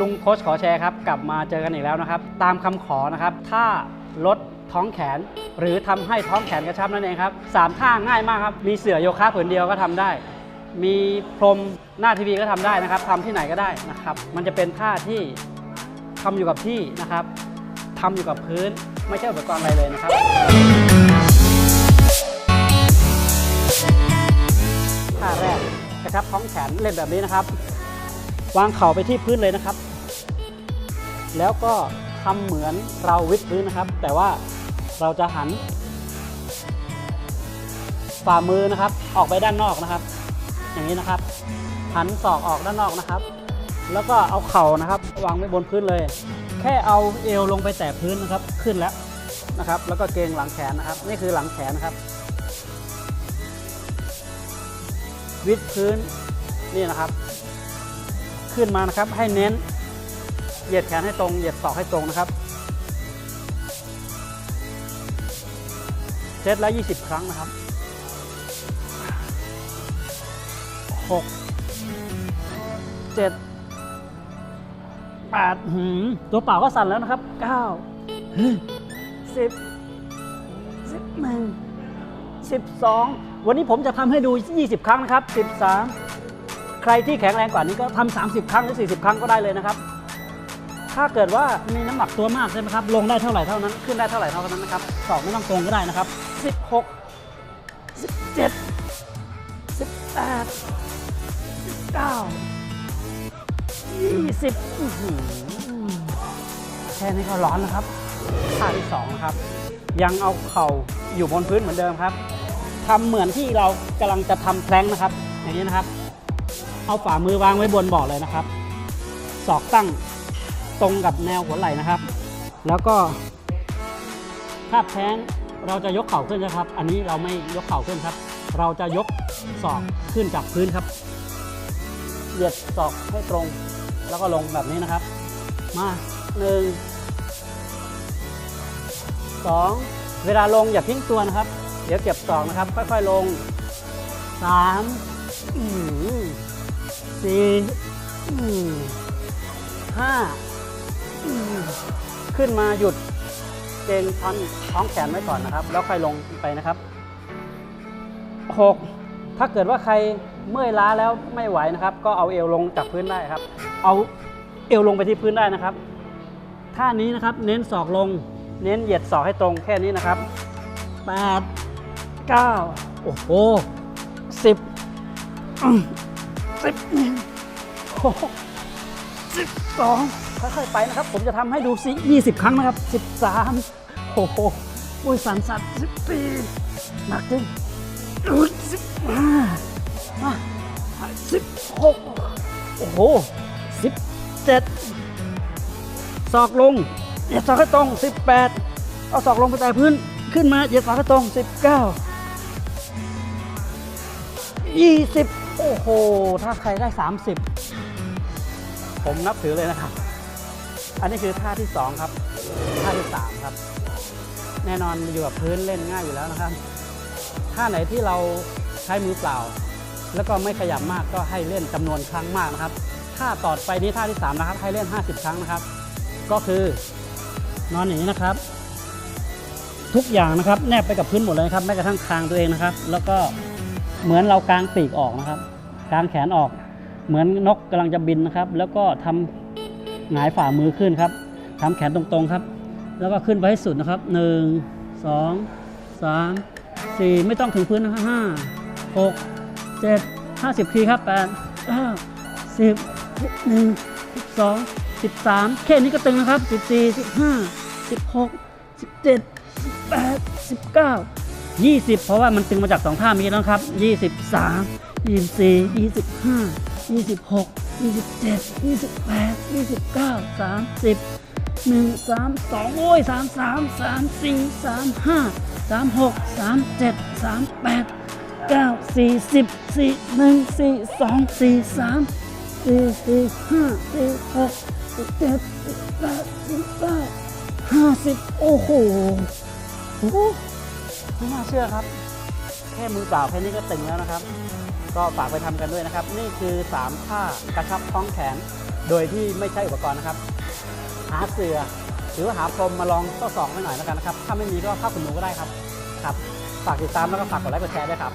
ลุงโค้ชขอแชร์ครับ กลับมาเจอกันอีกแล้วนะครับ ตามคำขอนะครับ ถ้าลดท้องแขน หรือทำให้ท้องแขนกระชับนั่นเองครับสามท่าง่ายมากครับ มีเสื่อโยคะผืนเดียวก็ทำได้ มีพรมหน้าทีวีก็ทำได้นะครับทำที่ไหนก็ได้นะครับ มันจะเป็นท่าที่ทำอยู่กับที่นะครับทำอยู่กับพื้นไม่ใช่อุปกรณ์อะไรเลยนะครับ ท่าแรกกระชับท้องแขนเล่นแบบนี้นะครับ วางเข่าไปที่พื้นเลยนะครับ แล้วก็ทำเหมือนเราวิดพื้นนะครับ แต่ว่าเราจะหัน ฝ่ามือนะครับ ออกไปด้านนอกนะครับ อย่างนี้นะครับ หันศอกออกด้านนอกนะครับ แล้วก็เอาเข่านะครับ วางไว้บนพื้นเลย แค่เอาเอวลงไปแตะพื้นนะครับขึ้นแล้วนะครับ แล้วก็เกรงหลังแขนนะครับ นี่คือหลังแขนนะครับ วิดพื้นนี่นะครับ ขึ้นมานะครับ ให้เน้นเหยียดแขนให้ตรง เหยียดศอกให้ตรงนะครับ เซตละ 20 ครั้งนะครับ 6 7 8หืมตัวเปล่าก็สั่นแล้วนะครับ 9 10 11 12 วันนี้ผมจะทำให้ดู 20 ครั้งนะครับ 13 ใครที่แข็งแรงกว่านี้ก็ทำ30 ครั้งหรือ 40 ครั้งก็ได้เลยนะครับ ถ้าเกิดว่ามีน้ำหนักตัวมากใช่ไหมครับ ลงได้เท่าไหร่เท่านั้น ขึ้นได้เท่าไหร่เท่านั้นนะครับสอบไม่ต้องตรงก็ได้นะครับ 16 17 18 19 20อื้อหือแค่นี้ก็ร้อนแล้วครับท่าที่สองนะครับ ยังเอาเข่าอยู่บนพื้นเหมือนเดิมครับทำเหมือนที่เรากำลังจะทำแพลงนะครับ อย่างนี้นะครับ เอาฝ่ามือวางไว้บนเบาะเลยนะครับ ศอกตั้งตรงกับแนวหัวไหล่นะครับ แล้วก็ถ้าแพลงเราจะยกเข่าขึ้นนะครับ อันนี้เราไม่ยกเข่าขึ้นครับ เราจะยกศอกขึ้นจากพื้นครับ เหยียดศอกให้ตรง แล้วก็ลงแบบนี้นะครับ มาหนึ่งสองเวลาลงอย่าทิ้งตัวนะครับ เดี๋ยวเก็บศอกนะครับ ค่อยๆลงสามอืม สี่ห้าขึ้นมาหยุดเกรงท่อนท้องแขนไว้ก่อนนะครับ แล้วค่อยลงไปนะครับหกถ้าเกิดว่าใครเมื่อยล้าแล้วไม่ไหวนะครับ ก็เอาเอวลงจากพื้นได้ครับ เอาเอวลงไปที่พื้นได้นะครับท่านี้นะครับเน้นศอกลง เน้นเหยียดศอกให้ตรงแค่นี้นะครับ8 9โอ้โห 10อืม11โอ้โห12ค่อยๆไปนะครับ ผมจะทำให้ดูสิ20ครั้งนะครับ13โอ้โหอุ้ยสันสัตว์14หนักจริงอุ้ย15มา16โอ้โห17ศอกลงเหยียดศอกให้ตรง18เอาศอกลงไปแต่พื้นขึ้นมาเหยียดศอกให้ตรง19 20 โอ้โห ถ้าใครได้ 30 ผมนับถือเลยนะครับ อันนี้คือท่าที่ 2 ครับ ท่าที่ 3 ครับ แน่นอนอยู่กับพื้นเล่นง่ายอยู่แล้วนะครับ ท่าไหนที่เราใช้มือเปล่า แล้วก็ไม่ขยับมากก็ให้เล่นจำนวนครั้งมากนะครับ ท่าต่อไปนี้ท่าที่ 3 นะครับ ให้เล่น 50 ครั้งนะครับ ก็คือนอนอย่างนี้นะครับ ทุกอย่างนะครับ แนบไปกับพื้นหมดเลยครับแม้กระทั่งคางตัวเองนะครับ แล้วก็ เหมือนเรากางปีกออกนะครับกางแขนออก เหมือนนกกำลังจะบินนะครับ แล้วก็ทำหงายฝ่ามือขึ้นครับทำแขนตรงๆครับ แล้วก็ขึ้นไปให้สุดนะครับหนึ่งสองสามสี่ไม่ต้องถึงพื้นนะครับห้าหกเจ็ดห้าสิบทีครับแปดเก้าสิบหนึ่งสิบสองสิบสามแค่นี้ก็ตึงนะครับสิบสี่สิบห้าสิบหกสิบเจ็ดสิบแปดสิบเก้า ยี่สิบเพราะว่ามันตึงมาจากสองท่ามีแล้วครับยี่สิบสามยี่สิบสี่ยี่สิบห้ายี่สิบหกยี่สิบเจ็ดยี่สิบแปดยี่สิบเก้าสามสิบหนึ่งสามสองโอ้ยสามสามสามสี่สามห้าสามหกสามเจ็ดสามแปดเก้าสี่สิบสี่หนึ่งสี่สองสี่สามสี่สี่ห้าสี่หกสี่เจ็ดสี่แปดสี่เก้าห้าสิบโอ้โหโอ้โห ไม่น่าเชื่อครับ แค่มือเปล่าแค่นี้ก็ตึงแล้วนะครับ ก็ฝากไปทำกันด้วยนะครับ นี่คือ 3 ท่ากระชับท้องแขน โดยที่ไม่ใช่อุปกรณ์นะครับ หาเสือหรือว่าหาพรมมาลองทดสอบไปหน่อยแล้วกันนะครับ ถ้าไม่มีก็ข้าขนหนูก็ได้ครับครับ ฝากติดตามแล้วก็ฝากกดไลค์กดแชร์ด้วยครับ